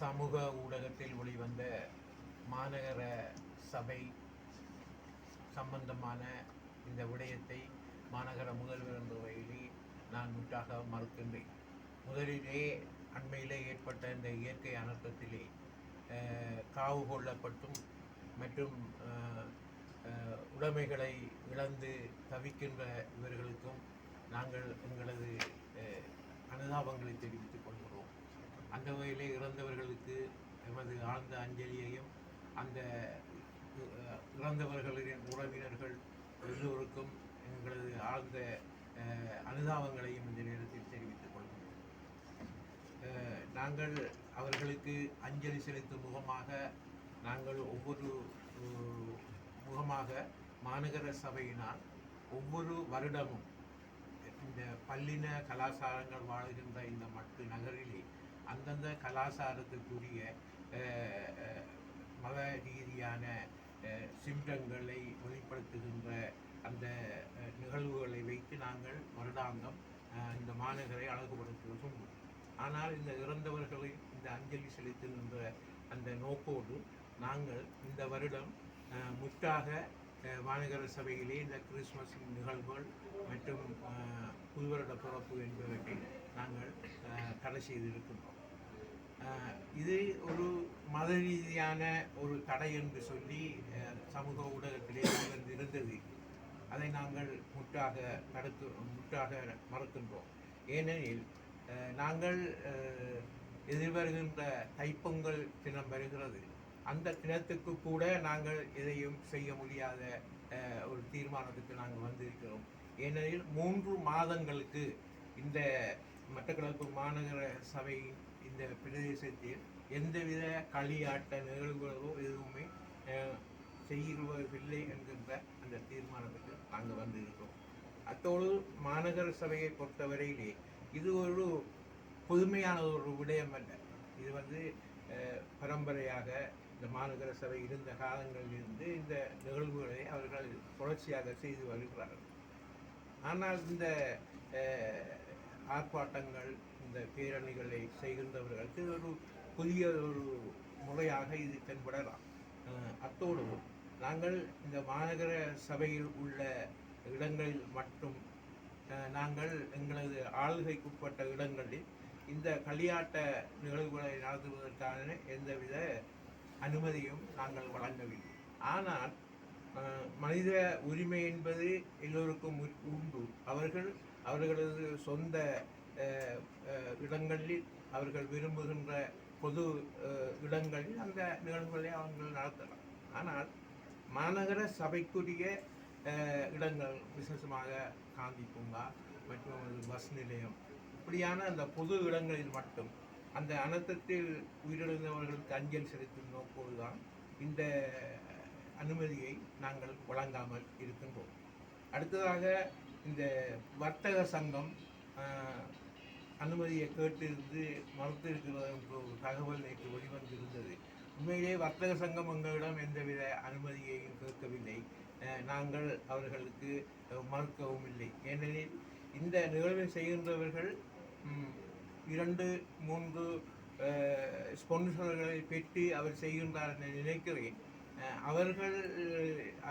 சமூக ஊடகத்தில் ஒளிவந்த மாநகர சபை சம்பந்தமான இந்த விடயத்தை மாநகர முதல்வர் என்ற வகையிலே நான் முற்றாக மறுக்கின்றேன். முதலிலே அண்மையிலே ஏற்பட்ட இந்த இயற்கை அனர்த்தத்திலே காவு கொள்ளப்பட்டும் மற்றும் உடைமைகளை இழந்து தவிக்கின்ற இவர்களுக்கும் நாங்கள் எங்களது அனுதாபங்களை தெரிவித்துக் கொள்கிறோம். அந்த வகையிலே இறந்தவர்களுக்கு எமது ஆழ்ந்த அஞ்சலியையும் அந்த அஹ், இறந்தவர்களின் உறவினர்கள் எல்லோருக்கும் எங்களது ஆழ்ந்த அஹ், அனுதாபங்களையும் இந்த நேரத்தில் தெரிவித்துக் கொள்கிறோம். நாங்கள் அவர்களுக்கு அஞ்சலி செலுத்தும் முகமாக நாங்கள் ஒவ்வொரு முகமாக மாநகர சபையினால் ஒவ்வொரு வருடமும் இந்த பல்லின கலாச்சாரங்கள் வாழுகின்ற இந்த மட்டு நகரிலே அந்தந்த கலாச்சாரத்துக்குரிய மத ரீதியான சிம்டங்களை வெளிப்படுத்துகின்ற அந்த நிகழ்வுகளை வைத்து நாங்கள் வருடாந்தம் இந்த மாநகரை அழகுபடுத்துவதும் ஆனால் இந்த இறந்தவர்களை இந்த அஞ்சலி செலுத்துகின்ற அந்த நோக்கோடு நாங்கள் இந்த வருடம் முற்றாக மாநகர சபையிலே இந்த கிறிஸ்மஸ் நிகழ்வுகள் மற்றும் புதுவருட பிறப்பு என்பவற்றை நாங்கள் தடை செய்திருக்கின்றோம். இது ஒரு மத ரீதியான ஒரு தடை என்று சொல்லி சமூக ஊடகத்திலே வந்து இருந்தது. அதை நாங்கள் முற்றாக தடுத்து முற்றாக மறுக்கின்றோம். ஏனெனில் நாங்கள் எதிர்வருகின்ற தைப்பொங்கல் தினம் வருகிறது. அந்த தினத்துக்கு கூட நாங்கள் எதையும் செய்ய முடியாத ஒரு தீர்மானத்துக்கு நாங்கள் வந்திருக்கிறோம். ஏனெனில் மூன்று மாதங்களுக்கு இந்த மட்டக்களப்பு மாநகர சபையின் இந்த பிரதேசத்தில் எந்தவித களியாட்ட நிகழ்வுகளோ எதுவுமே அஹ், செய்வதில்லை என்கின்ற அந்த தீர்மானத்துக்கு நாங்கள் வந்திருக்கிறோம். அத்தோடு மாநகர சபையை பொறுத்தவரையிலே இது ஒரு புதுமையான ஒரு விடயம் அல்ல. இது வந்து பரம்பரையாக இந்த மாநகர சபை இருந்த காலங்களிலிருந்து இந்த நிகழ்வுகளை அவர்கள் தொடர்ச்சியாக செய்து வருகிறார்கள். ஆனால் இந்த ஆர்ப்பாட்டங்கள் இந்த பேரணிகளை செய்கின்றவர்களுக்கு ஒரு புதிய ஒரு முறையாக இது தென்படலாம். அத்தோடு நாங்கள் இந்த மாநகர சபையில் உள்ள இடங்களில் மட்டும் நாங்கள் எங்களது ஆளுகைக்குட்பட்ட இடங்களில் இந்த களியாட்ட நிகழ்வுகளை நடத்துவதற்கான எந்தவித அனுமதியும் நாங்கள் வழங்கவில்லை. ஆனால் மனித உரிமை என்பது எல்லோருக்கும் உண்டு. அவர்கள் அவர்களது சொந்த இடங்களில் அவர்கள் விரும்புகின்ற பொது இடங்களில் அந்த நிகழ்வுகளை அவர்கள் நடத்தலாம். ஆனால் மாநகர சபைக்குரிய இடங்கள் விசேஷமாக காந்தி பூங்கா மற்றும் பஸ் நிலையம் இப்படியான அந்த பொது இடங்களில் மட்டும் அந்த அனர்த்தத்தில் உயிரிழந்தவர்களுக்கு அஞ்சல் செலுத்தும் நோக்கோடுதான் இந்த அனுமதியை நாங்கள் வழங்காமல் இருக்கின்றோம். அடுத்ததாக இந்த வர்த்தக சங்கம் அனுமதியை கேட்டிருந்து மறுத்திருக்கிறது என்ற ஒரு தகவல் நேற்று வெளிவந்திருந்தது. உண்மையிலே வர்த்தக சங்கம் எங்களிடம் எந்தவித அனுமதியையும் கேட்கவில்லை. நாங்கள் அவர்களுக்கு மறுக்கவும் இல்லை. ஏனெனில் இந்த நிகழ்வை செய்கின்றவர்கள் இரண்டு மூன்று ஸ்பான்சர்களை பெற்று அவர் செய்கின்றார் என நினைக்கிறேன். அவர்கள்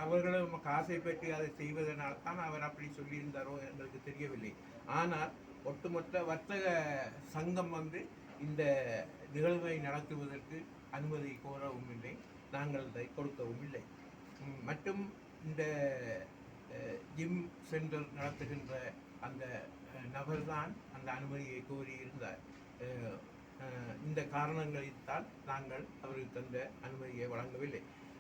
அவர்களும் காசை பெற்று அதை செய்வதனால் தான் அவர் அப்படி சொல்லியிருந்தாரோ எங்களுக்கு தெரியவில்லை. ஆனால் ஒட்டுமொத்த வர்த்தக சங்கம் வந்து இந்த நிகழ்வை நடத்துவதற்கு அனுமதி கோரவும் இல்லை. நாங்கள் அதை கொடுக்கவும் இல்லை. மற்றும் இந்த ஜிம் சென்டர் நடத்துகின்ற அந்த நபர்தான் அந்த அனுமதியை கோரியிருந்தார். அஹ், இந்த காரணங்களில்தான் நாங்கள் அவருக்கு தந்த அனுமதியை வழங்கவில்லை.